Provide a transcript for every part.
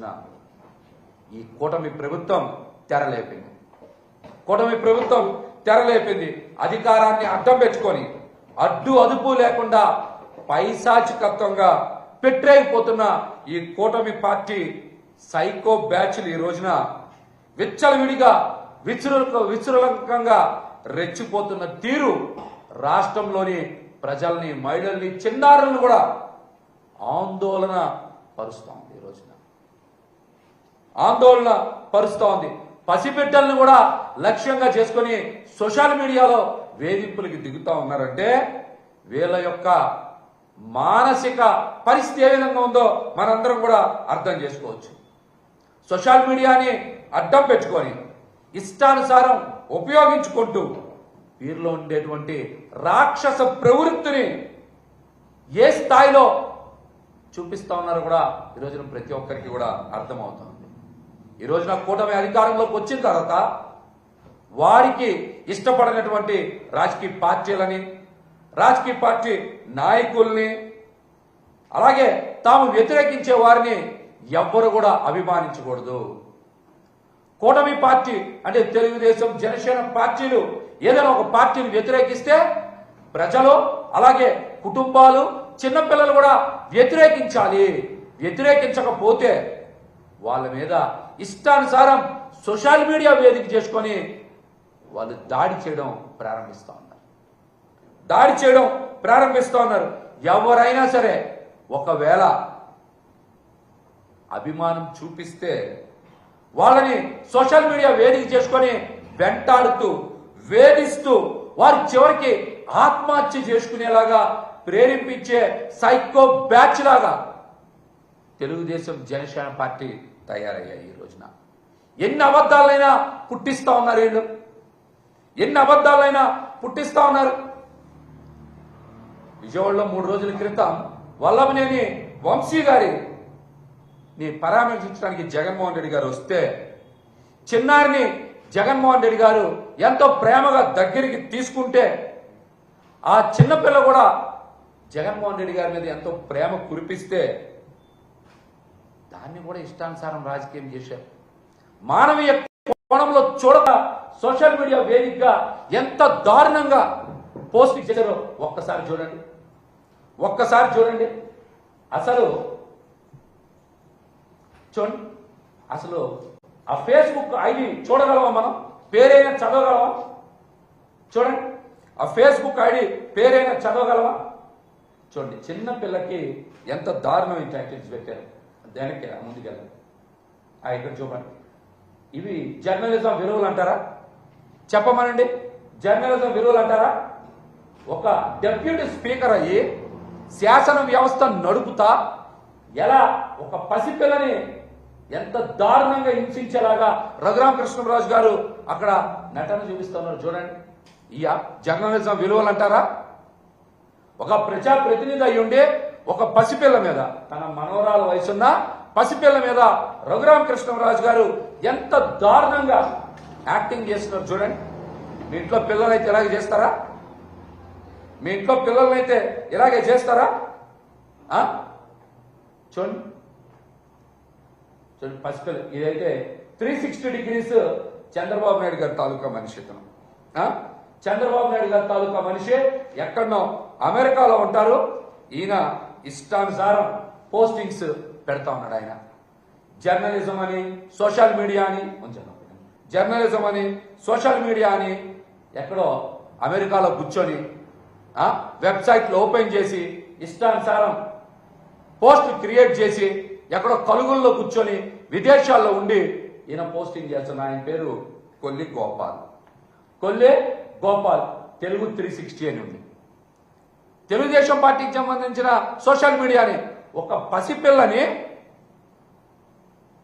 రోజున ఈ కూటమి ప్రభుత్వం తెరలేపింది. కూటమి ప్రభుత్వం తెరలేపింది. అధికారాన్ని అడ్డం పెట్టుకొని అడ్డు అదుపు లేకుండా పైశాచికత్వంగా పెట్టేయిపోతున్న ఈ కూటమి పార్టీ సైకో బ్యాచ్లు ఈ రోజున విచ్చలవిడిగా విచృల విచురలంకంగా రెచ్చిపోతున్న తీరు రాష్ట్రంలోని ప్రజల్ని మహిళల్ని చిన్నారులను కూడా ఆందోళన పరుస్తాం ఆందోళన పరుస్తూ ఆందోళన పరుస్తోంది కూడా లక్ష్యంగా చేసుకొని సోషల్ మీడియాలో వేధింపులకి దిగుతా ఉన్నారంటే వీళ్ళ యొక్క మానసిక పరిస్థితి ఏ విధంగా ఉందో మనందరం కూడా అర్థం చేసుకోవచ్చు. సోషల్ మీడియాని అడ్డం పెట్టుకొని ఇష్టానుసారం ఉపయోగించుకుంటూ వీరిలో ఉండేటువంటి రాక్షస ప్రవృత్తిని ఏ స్థాయిలో చూపిస్తా ఉన్నారో కూడా ఈ రోజున ప్రతి ఒక్కరికి కూడా అర్థమవుతుంది. ఈ రోజున కూటమి అధికారంలోకి వచ్చిన తర్వాత వారికి ఇష్టపడినటువంటి రాజకీయ పార్టీలని రాజకీయ పార్టీ నాయకుల్ని అలాగే తాము వ్యతిరేకించే వారిని ఎవ్వరు కూడా అభిమానించకూడదు. కూటమి పార్టీ అంటే తెలుగుదేశం జనసేన పార్టీలు ఏదైనా ఒక పార్టీని వ్యతిరేకిస్తే ప్రజలు అలాగే కుటుంబాలు చిన్నపిల్లలు కూడా వ్యతిరేకించాలి. వ్యతిరేకించకపోతే వాళ్ళ మీద ఇష్టానుసారం సోషల్ మీడియా వేదిక చేసుకొని వాళ్ళు దాడి చేయడం ప్రారంభిస్తూ ఉన్నారు. దాడి చేయడం ప్రారంభిస్తూ ఉన్నారు. ఎవరైనా సరే ఒకవేళ అభిమానం చూపిస్తే వాళ్ళని సోషల్ మీడియా వేదిక చేసుకొని వెంటాడుతూ వేధిస్తూ వారి చివరికి ఆత్మహత్య చేసుకునేలాగా ప్రేరేపించే సైకో బ్యాచ్ లాగా తెలుగుదేశం జనసేన పార్టీ తయారయ్యాయి ఈ రోజున. ఎన్ని అబద్ధాలైనా పుట్టిస్తూ ఉన్నారు వీళ్ళు. ఎన్ని అబద్ధాలైనా పుట్టిస్తూ ఉన్నారు. విజయవాడలో మూడు రోజుల క్రితం వల్లభనేని వంశీ గారిని పరామర్శించడానికి జగన్మోహన్ రెడ్డి గారు వస్తే చిన్నారిని జగన్మోహన్ రెడ్డి గారు ఎంతో ప్రేమగా దగ్గరికి తీసుకుంటే ఆ చిన్నపిల్ల కూడా జగన్మోహన్ రెడ్డి గారి మీద ఎంతో ప్రేమ కురిపిస్తే దాన్ని కూడా ఇష్టానుసారం రాజకీయం చేశారు. మానవీయ కోణంలో చూడక సోషల్ మీడియా వేదికగా ఎంత దారుణంగా పోస్ట్ చేశారో ఒక్కసారి చూడండి. ఒక్కసారి చూడండి. అసలు చూడండి. అసలు ఆ ఫేస్బుక్ ఐడి చూడగలమా మనం? పేరైనా చదవగలమా? చూడండి. ఆ ఫేస్బుక్ ఐడి పేరైనా చదవగలమా? చూడండి. చిన్న పిల్లకి ఎంత దారుణమైన టైటిల్స్ పెట్టారు. దానికి ముందుకెళ్ళండి ఆ ఇక్కడ చూడండి ఇవి జర్నలిజం విలువలు అంటారా? చెప్పమనండి. జర్నలిజం విలువలు అంటారా? ఒక డెప్యూటీ స్పీకర్ అయ్యి శాసన వ్యవస్థ నడుపుతా ఎలా ఒక పసిపిల్లని ఎంత దారుణంగా హింసించేలాగా రఘురామకృష్ణరాజు గారు అక్కడ నటన చూపిస్తున్నారు చూడండి. ఇయా జర్నలిజం విలువలు అంటారా? ఒక ప్రజా ప్రతినిధి అయి ఉండే ఒక పసిపిల్ల మీద తన మనోరాల వయసున్న పసిపిల్ల మీద రఘురామకృష్ణరాజు గారు ఎంత దారుణంగా యాక్టింగ్ చేస్తున్నారు చూడండి. మీ ఇంట్లో పిల్లలైతే ఇలాగే చేస్తారా? మీ ఇంట్లో పిల్లలనైతే ఇలాగే చేస్తారా? చూడండి. చూడండి పసిపిల్ల. ఇదైతే three sixty degrees Chandrababu Naidu గారి తాలూకా మనిషి ఇతను. చంద్రబాబు నాయుడు గారి తాలూకా మనిషి ఎక్కడనో అమెరికాలో ఉంటారు. ఈయన ఇష్టానుసారం పోస్టింగ్స్ పెడతా ఉన్నాడు ఆయన. జర్నలిజం అని సోషల్ మీడియా అని ఉంచాను జర్నలిజం అని సోషల్ మీడియా అని ఎక్కడో అమెరికాలో కూర్చొని వెబ్సైట్లు ఓపెన్ చేసి ఇష్టానుసారం పోస్ట్ క్రియేట్ చేసి ఎక్కడో కలుగుల్లో కూర్చొని విదేశాల్లో ఉండి ఈయన పోస్టింగ్ చేస్తున్న ఆయన పేరు కొల్లి గోపాల్. కొల్లి గోపాల్ తెలుగు త్రీ సిక్స్టీ అని ఉంది తెలుగుదేశం పార్టీకి సంబంధించిన సోషల్ మీడియాని ఒక పసిపిల్లని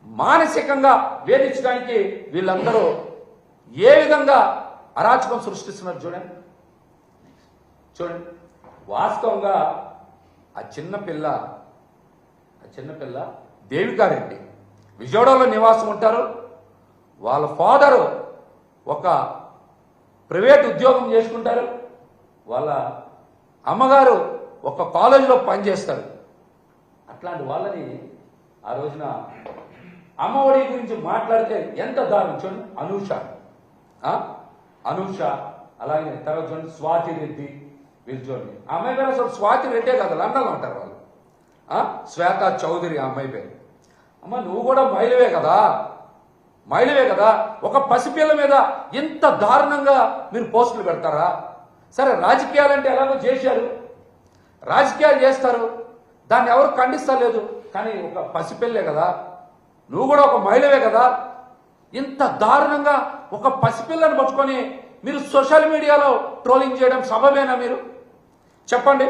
మానసికంగా వేధించడానికి వీళ్ళందరూ ఏ విధంగా అరాచకం సృష్టిస్తున్నారు చూడండి. చూడండి. వాస్తవంగా ఆ చిన్నపిల్ల ఆ చిన్నపిల్ల దేవికారెడ్డి. విజయవాడలో నివాసం ఉంటారు. వాళ్ళ ఫాదరు ఒక ప్రైవేట్ ఉద్యోగం చేసుకుంటారు. వాళ్ళ అమ్మగారు ఒక కాలేజీలో పనిచేస్తారు. అట్లాంటి వాళ్ళని ఆ రోజున అమ్మఒడి గురించి మాట్లాడితే ఎంత దారుణం చూడండి. అనూష. అనూష అలాగే తర్వాత చూడండి స్వాతి రెడ్డి వీళ్ళు చూడండి. అమ్మాయి పేరు అసలు స్వాతి రెడ్డే కదా లండన్లో ఉంటారు వాళ్ళు. శ్వేత చౌదరి అమ్మాయి పేరు. అమ్మ నువ్వు కూడా మహిళవే కదా? మహిళవే కదా? ఒక పసిపిల్ల మీద ఇంత దారుణంగా మీరు పోస్టులు పెడతారా? సరే రాజకీయాలంటే ఎలాగో చేశారు. రాజకీయాలు చేస్తారు. దాన్ని ఎవరు ఖండిస్తలేదు. కానీ ఒక పసిపిల్లే కదా. నువ్వు కూడా ఒక మహిళవే కదా. ఇంత దారుణంగా ఒక పసిపిల్లని పట్టుకొని మీరు సోషల్ మీడియాలో ట్రోలింగ్ చేయడం సబబేనా మీరు? చెప్పండి.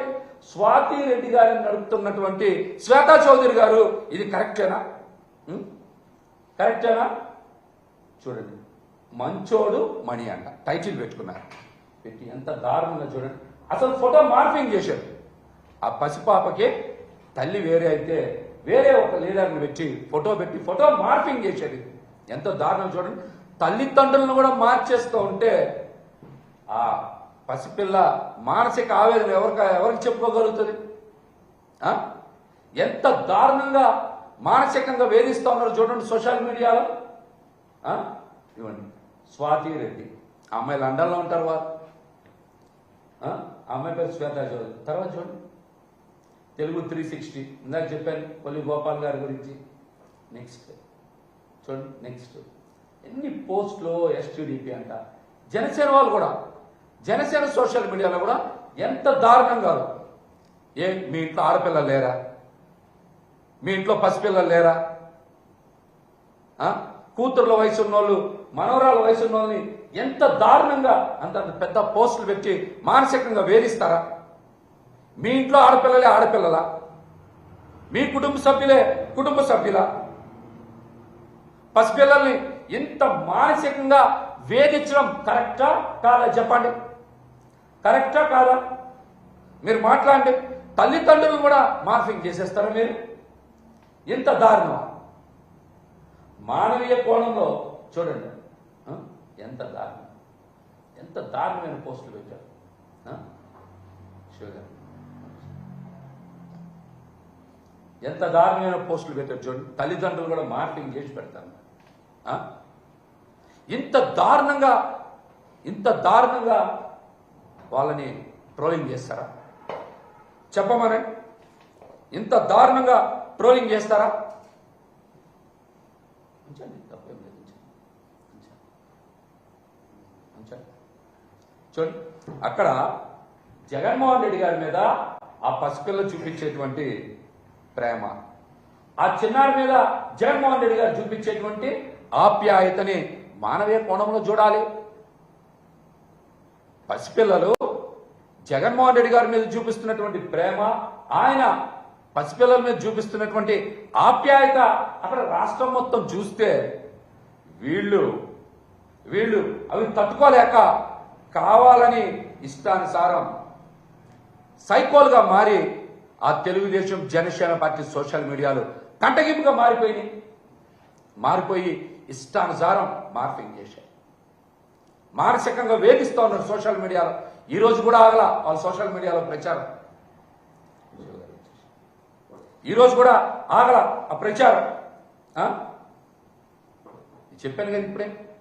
స్వాతి రెడ్డి గారిని నడుపుతున్నటువంటి శ్వేతా చౌదరి గారు ఇది కరెక్టేనా? కరెక్టేనా? చూడండి. మంచోడు మణి అంట. టైటిల్ పెట్టుకున్నారు. పెట్టి ఎంత దారుణంగా చూడండి. అసలు ఫోటో మార్పింగ్ చేశారు ఆ పసిపాపకి తల్లి వేరే అయితే వేరే ఒక లీడర్ని పెట్టి ఫోటో పెట్టి ఫోటో మార్పింగ్ చేశారు ఎంత దారుణం చూడండి. తల్లిదండ్రులను కూడా మార్చేస్తూ ఉంటే ఆ పసిపిల్ల మానసిక ఆవేదన ఎవరికి ఎవరికి చెప్పుకోగలుగుతుంది? ఎంత దారుణంగా మానసికంగా వేధిస్తూ ఉన్నారు చూడండి సోషల్ మీడియాలో. ఇవ్వండి. స్వాతి రెడ్డి. ఆ అమ్మాయి లండన్లో ఉంటారు వారు. ఆ? అమ్మాయి పేరు శ్వేత చౌదరి. తర్వాత చూడండి తెలుగు త్రీ సిక్స్టీ ఇందాక చెప్పాను కొల్లి గోపాల్ గారి గురించి. నెక్స్ట్ చూడండి నెక్స్ట్ ఎన్ని పోస్టులు ఎస్టీడీపీ అంట. జనసేన వాళ్ళు కూడా జనసేన సోషల్ మీడియాలో కూడా ఎంత దారుణం కాదు. ఏ మీ ఇంట్లో ఆడపిల్లలు లేరా? మీ ఇంట్లో పసిపిల్లలు లేరా? కూతుర్ల వయసు ఉన్నోళ్ళు మనవరాల వయసు ఉన్నోళ్ళని ఎంత దారుణంగా అంత పెద్ద పోస్టులు పెట్టి మానసికంగా వేధిస్తారా? మీ ఇంట్లో ఆడపిల్లలే ఆడపిల్లలా? మీ కుటుంబ సభ్యులే కుటుంబ సభ్యుల? పసిపిల్లల్ని ఇంత మానసికంగా వేధించడం కరెక్టా కాదా? చెప్పండి. కరెక్టా కాదా? మీరు మాట్లాడండి తల్లిదండ్రులు కూడా మార్ఫింగ్ చేసేస్తారా మీరు? ఇంత దారుణమా? మానవీయ కోణంలో చూడండి. ఎంత దారుణం. ఎంత దారుణమైన పోస్టులు పెట్టారు. షుగర్ ఎంత దారుణమైన పోస్టులు పెట్టారు చూడండి. తల్లిదండ్రులు కూడా మార్పింగ్ చేసి పెడతారు. ఇంత దారుణంగా ఇంత దారుణంగా వాళ్ళని ట్రోలింగ్ చేస్తారా? చెప్పమని ఇంత దారుణంగా ట్రోలింగ్ చేస్తారా? ఉంచండి తప్పేం లేదు ఉంచండి. ఉంచండి. ఉంచండి. చూడండి అక్కడ జగన్మోహన్ రెడ్డి గారి మీద ఆ పసిపిల్ల చూపించేటువంటి ప్రేమ ఆ చిన్నారి మీద జగన్మోహన్ రెడ్డి గారు చూపించేటువంటి ఆప్యాయతని మానవీయ కోణంలో చూడాలి పసిపిల్లలు జగన్మోహన్ రెడ్డి గారి మీద చూపిస్తున్నటువంటి ప్రేమ ఆయన పసిపిల్లల మీద చూపిస్తున్నటువంటి ఆప్యాయత అక్కడ రాష్ట్రం మొత్తం చూస్తే వీళ్ళు వీళ్ళు అవి తట్టుకోలేక కావాలని ఇష్టానుసారం సైకోల్గా మారి ఆ తెలుగుదేశం జనసేన పార్టీ సోషల్ మీడియాలు కంటగింపుగా మారిపోయినాయి. మారిపోయి ఇష్టానుసారం మార్పింగ్ చేశాయి. మానసికంగా వేధిస్తూ ఉన్నారు సోషల్ మీడియాలో. ఈ రోజు కూడా ఆగల వాళ్ళ సోషల్ మీడియాలో ప్రచారం. ఈరోజు కూడా ఆగల ఆ ప్రచారం. చెప్పాను కదా ఇప్పుడే.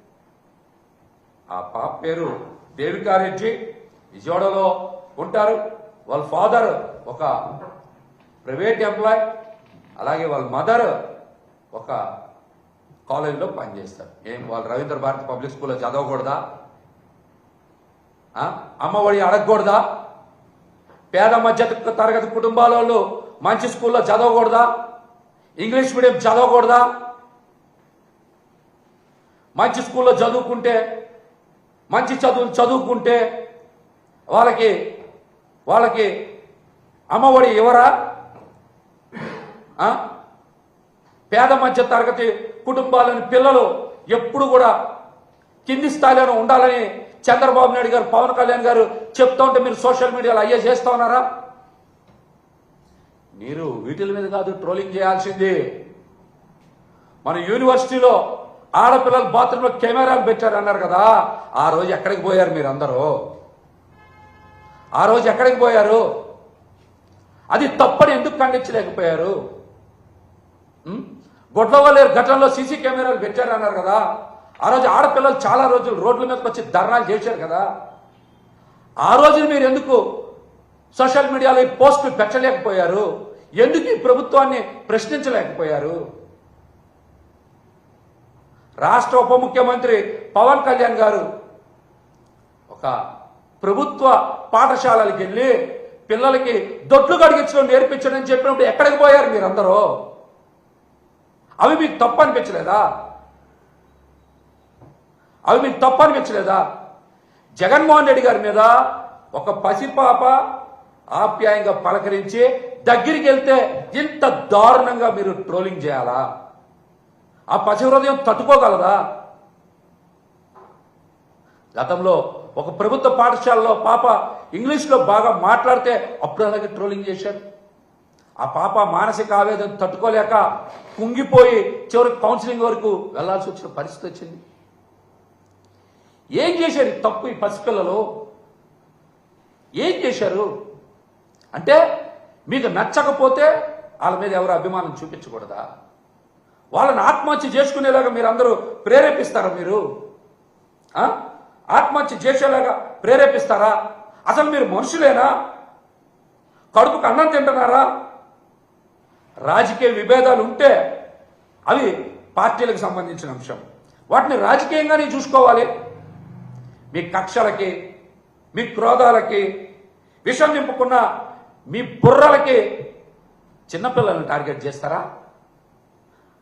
ఆ పాప పేరు దేవికారెడ్డి. విజయవాడలో ఉంటారు. వాళ్ళ ఫాదర్ ఒక ప్రైవేట్ ఎంప్లాయ్. అలాగే వాళ్ళ మదర్ ఒక కాలేజీలో పనిచేస్తారు. ఏం వాళ్ళు రవీంద్ర భారతి పబ్లిక్ స్కూల్లో చదవకూడదా? అమ్మ అమ్మఒడి అడగకూడదా? పేద మధ్య తరగతి కుటుంబాల వాళ్ళు మంచి స్కూల్లో చదవకూడదా? English medium చదవకూడదా? మంచి స్కూల్లో చదువుకుంటే మంచి చదువులు చదువుకుంటే వాళ్ళకి వాళ్ళకి అమ్మఒడి ఇవ్వరా పేద మధ్య తరగతి కుటుంబాలని పిల్లలు ఎప్పుడు కూడా కింది స్థాయిలో ఉండాలని చంద్రబాబు నాయుడు గారు పవన్ కళ్యాణ్ గారు చెప్తా ఉంటే మీరు సోషల్ మీడియాలో అయ్యే చేస్తా ఉన్నారా? మీరు వీటిల మీద కాదు ట్రోలింగ్ చేయాల్సింది. మన యూనివర్సిటీలో ఆడపిల్లల బాత్రూంలో కెమెరాలు పెట్టారు అన్నారు కదా ఆ రోజు ఎక్కడికి పోయారు మీరు అందరూ ఆ రోజు ఎక్కడికి పోయారు? అది తప్పని ఎందుకు ఖండించలేకపోయారు? ఉం? గొడ్లవల్లేరు ఘటనలో సీసీ కెమెరాలు పెట్టారన్నారు కదా ఆ రోజు ఆడపిల్లలు చాలా రోజులు రోడ్ల మీదకి వచ్చి ధర్నాలు చేశారు కదా. ఆ రోజు మీరు ఎందుకు సోషల్ మీడియాలో ఈ పోస్టులు పెట్టలేకపోయారు? ఎందుకు ఈ ప్రభుత్వాన్ని ప్రశ్నించలేకపోయారు? రాష్ట్ర ఉప ముఖ్యమంత్రి పవన్ కళ్యాణ్ గారు ఒక ప్రభుత్వ పాఠశాలలకు వెళ్ళి పిల్లలకి దొడ్లు కడిగించడం నేర్పించడం అని చెప్పినప్పుడు ఎక్కడికి పోయారు మీరందరూ? అవి మీకు తప్పు అనిపించలేదా? అవి మీకు తప్పు అనిపించలేదా? జగన్మోహన్ రెడ్డి గారి మీద ఒక పసిపాప ఆప్యాయంగా పలకరించి దగ్గరికి వెళ్తే ఇంత దారుణంగా మీరు ట్రోలింగ్ చేయాలా? ఆ పసి హృదయం తట్టుకోగలదా? గతంలో ఒక ప్రభుత్వ పాఠశాలలో పాప ఇంగ్లీష్లో బాగా మాట్లాడితే అప్పుడు అలాగే ట్రోలింగ్ చేశారు. ఆ పాప మానసిక ఆవేదన తట్టుకోలేక కుంగిపోయి చివరికి కౌన్సిలింగ్ వరకు వెళ్ళాల్సి వచ్చిన పరిస్థితి వచ్చింది. ఏం చేశారు తప్పు ఈ పసిపిల్లలు? ఏం చేశారు? అంటే మీకు నచ్చకపోతే వాళ్ళ మీద ఎవరు అభిమానం చూపించకూడదా? వాళ్ళని ఆత్మహత్య చేసుకునేలాగా మీరు అందరూ ప్రేరేపిస్తారా మీరు? ఆత్మహత్య చేసేలాగా ప్రేరేపిస్తారా? అసలు మీరు మనుషులేనా? కడుపుకు అన్నం తింటున్నారా? రాజకీయ విభేదాలు ఉంటే అవి పార్టీలకు సంబంధించిన అంశం. వాటిని రాజకీయంగానే చూసుకోవాలి. మీ కక్షలకి మీ క్రోధాలకి విషం నింపుకున్న మీ బుర్రలకి చిన్నపిల్లల్ని టార్గెట్ చేస్తారా?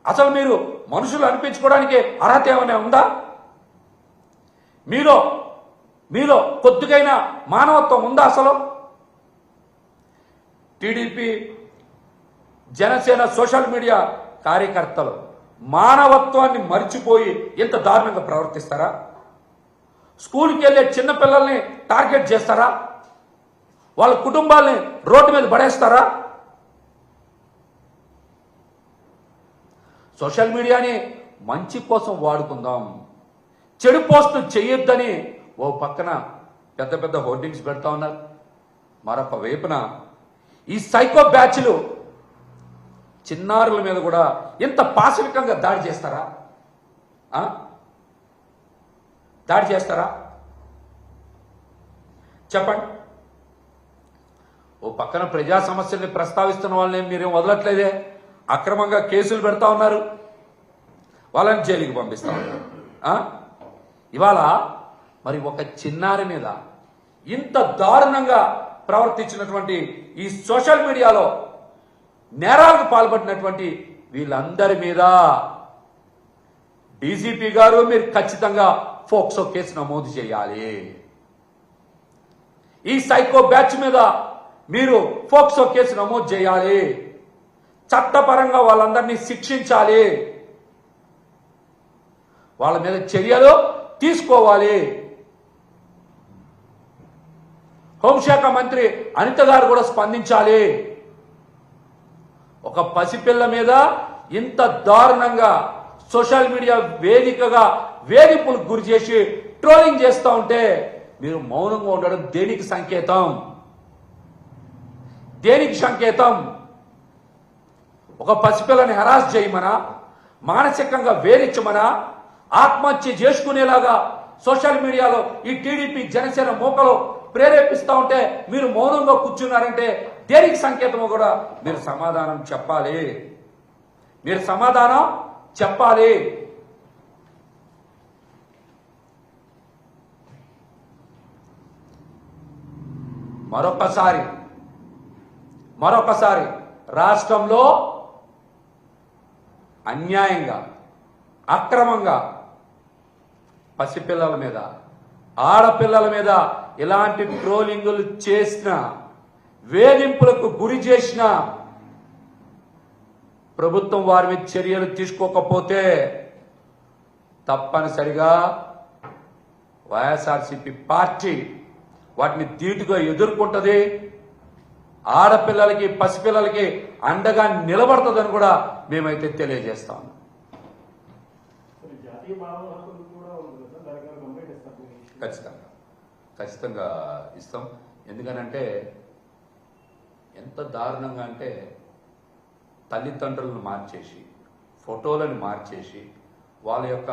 అసలు మీరు మనుషులు అనిపించుకోవడానికి అర్హత ఏమైనా ఉందా? మీలో మీలో కొద్దిగైనా మానవత్వం ఉందా అసలు? టీడీపీ జనసేన సోషల్ మీడియా కార్యకర్తలు మానవత్వాన్ని మర్చిపోయి ఇంత దారుణంగా ప్రవర్తిస్తారా? స్కూల్కి వెళ్ళే చిన్నపిల్లల్ని టార్గెట్ చేస్తారా? వాళ్ళ కుటుంబాల్ని రోడ్డు మీద పడేస్తారా? సోషల్ మీడియాని మంచి కోసం వాడుకుందాం. చెడు పోస్టు చేయొద్దని ఓ పక్కన పెద్ద పెద్ద హోర్డింగ్స్ పెడతా ఉన్నారు. మరొక వైపున ఈ సైకో బ్యాచ్లు చిన్నారుల మీద కూడా ఇంత పాశవికంగా దాడి చేస్తారా? దాడి చేస్తారా? చెప్పండి. ఓ పక్కన ప్రజా సమస్యల్ని ప్రస్తావిస్తున్న వాళ్ళని మీరేం వదలట్లేదే? అక్రమంగా కేసులు పెడతా ఉన్నారు. వాళ్ళని జైలుకి పంపిస్తా ఉన్నారు. ఇవాళ మరి ఒక చిన్నారి మీద ఇంత దారుణంగా ప్రవర్తించినటువంటి ఈ సోషల్ మీడియాలో నేరాలకు పాల్పడినటువంటి వీళ్ళందరి మీద డీజీపీ గారు మీరు ఖచ్చితంగా ఫోక్సో కేసు నమోదు చేయాలి. ఈ సైకో బ్యాచ్ మీద మీరు ఫోక్సో కేసు నమోదు చేయాలి. చట్టపరంగా వాళ్ళందరినీ శిక్షించాలి. వాళ్ళ మీద చర్యలు తీసుకోవాలి. హోంశాఖ మంత్రి అనిత గారు కూడా స్పందించాలి. ఒక పసిపిల్ల మీద ఇంత దారుణంగా సోషల్ మీడియా వేదికగా వేధింపులకు గురి చేసి ట్రోలింగ్ చేస్తూ ఉంటే మీరు మౌనంగా ఉండడం దేనికి సంకేతం? దేనికి సంకేతం? ఒక పసిపిల్లని హరాస్ చేయమనా? మానసికంగా వేధించమనా? ఆత్మహత్య చేసుకునేలాగా సోషల్ మీడియాలో ఈ టీడీపీ జనసేన మూకలో ప్రేరేపిస్తూ ఉంటే మీరు మౌనంగా కూర్చున్నారంటే దేనికి సంకేతమో కూడా మీరు సమాధానం చెప్పాలి. మీరు సమాధానం చెప్పాలి. మరొకసారి మరొకసారి రాష్ట్రంలో అన్యాయంగా అక్రమంగా పసిపిల్లల మీద ఆడపిల్లల మీద ఇలాంటి ట్రోలింగులు చేసిన వేధింపులకు గురి చేసిన ప్రభుత్వం వారి మీద చర్యలు తీసుకోకపోతే తప్పనిసరిగా వైఎస్ఆర్సిపి పార్టీ వాటిని ధీటుగా ఎదుర్కొంటది. ఆడపిల్లలకి పసిపిల్లలకి అండగా నిలబడుతుందని కూడా మేమైతే తెలియజేస్తాం మీరు? ఖచ్చితంగా. ఖచ్చితంగా ఇస్తాం. ఎందుకనంటే ఎంత దారుణంగా అంటే తల్లిదండ్రులను మార్చేసి ఫోటోలను మార్చేసి వాళ్ళ యొక్క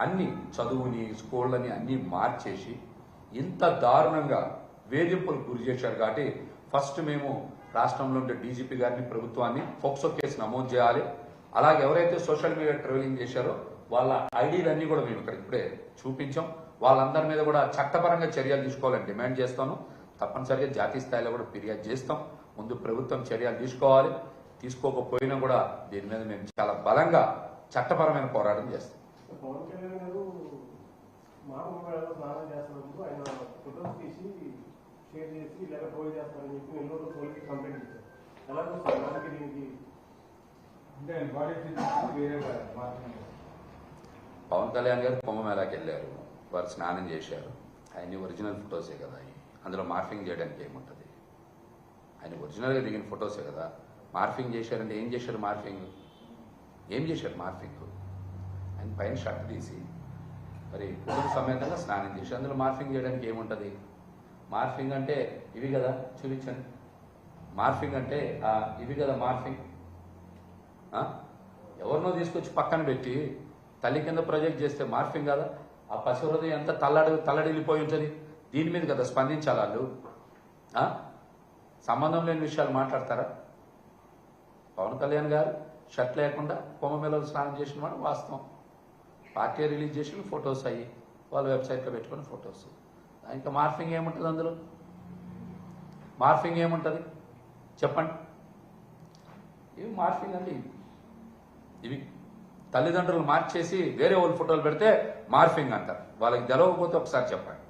అన్ని చదువుని స్కూళ్ళని అన్ని మార్చేసి ఇంత దారుణంగా వేధింపులకు గురి చేశారు కాబట్టి ఫస్ట్ మేము రాష్ట్రంలో ఉండే డీజీపీ గారిని ప్రభుత్వాన్ని ఫోక్సో కేసు నమోదు చేయాలి. అలాగే ఎవరైతే సోషల్ మీడియా ట్రావెలింగ్ చేశారో వాళ్ళ ఐడీలన్నీ కూడా మేము ఇక్కడ ఇప్పుడే చూపించాం. వాళ్ళందరి మీద కూడా చట్టపరంగా చర్యలు తీసుకోవాలని డిమాండ్ చేస్తాను. తప్పనిసరిగా జాతీయ స్థాయిలో కూడా ఫిర్యాదు చేస్తాం. ముందు ప్రభుత్వం చర్యలు తీసుకోవాలి. తీసుకోకపోయినా కూడా దీని మీద మేము చాలా బలంగా చట్టపరమైన పోరాటం చేస్తాం. పవన్ కళ్యాణ్ గారు చేస్తున్నప్పుడు ఆయన ఫోటోస్ తీసి షేర్ చేసి లేదా పోయి చేస్తారని చెప్పి పోలీసు కంప్లైంట్ ఇచ్చారు. ఎలా చూస్తారు? దానికి దీనికి అంటే ఆయన బాడీ ఫిజిక్స్ వేరే మాత్రమే. పవన్ కళ్యాణ్ గారు కుంభమేళాకి వెళ్ళారు. వారు స్నానం చేశారు. ఆయన ఒరిజినల్ ఫొటోసే కదా అవి. అందులో మార్ఫింగ్ చేయడానికి ఏముంటుంది ఆయన ఒరిజినల్గా దిగిన ఫొటోసే కదా. మార్ఫింగ్ చేశారంటే ఏం చేశారు మార్ఫింగ్? ఏం చేశారు మార్ఫింగ్? ఆయన పైన షర్ట్ తీసి మరి కుటుంబ సమేతంగా స్నానం చేసి అందులో మార్ఫింగ్ చేయడానికి ఏముంటుంది మార్ఫింగ్ అంటే ఇవి కదా చూపించండి. మార్ఫింగ్ అంటే ఇవి కదా మార్ఫింగ్. ఎవరినో తీసుకొచ్చి పక్కన పెట్టి తల్లి కింద ప్రొజెక్ట్ చేస్తే మార్ఫింగ్ కదా? ఆ పశువులది హృదయం ఎంత తల్లడి తల్లడిల్లిపోయి ఉంటుంది? దీని మీద కదా స్పందించాలి వాళ్ళు? సంబంధం లేని విషయాలు మాట్లాడతారా? పవన్ కళ్యాణ్ గారు షర్ట్ లేకుండా కుంభమేళలో స్నానం చేసిన వాడు వాస్తవం. పార్టీ రిలీజ్ చేసిన ఫొటోస్ అయ్యి వాళ్ళ వెబ్సైట్లో పెట్టుకున్న ఫొటోస్. ఇంకా మార్ఫింగ్ ఏముంటుంది అందులో? మార్ఫింగ్ ఏముంటుంది? చెప్పండి. ఇవి మార్ఫింగ్ అండి. ఇవి తల్లిదండ్రులు మార్చేసి వేరే వాళ్ళు ఫోటోలు పెడితే మార్ఫింగ్ అంటారు. వాళ్ళకి తెలవకపోతే ఒకసారి చెప్పండి.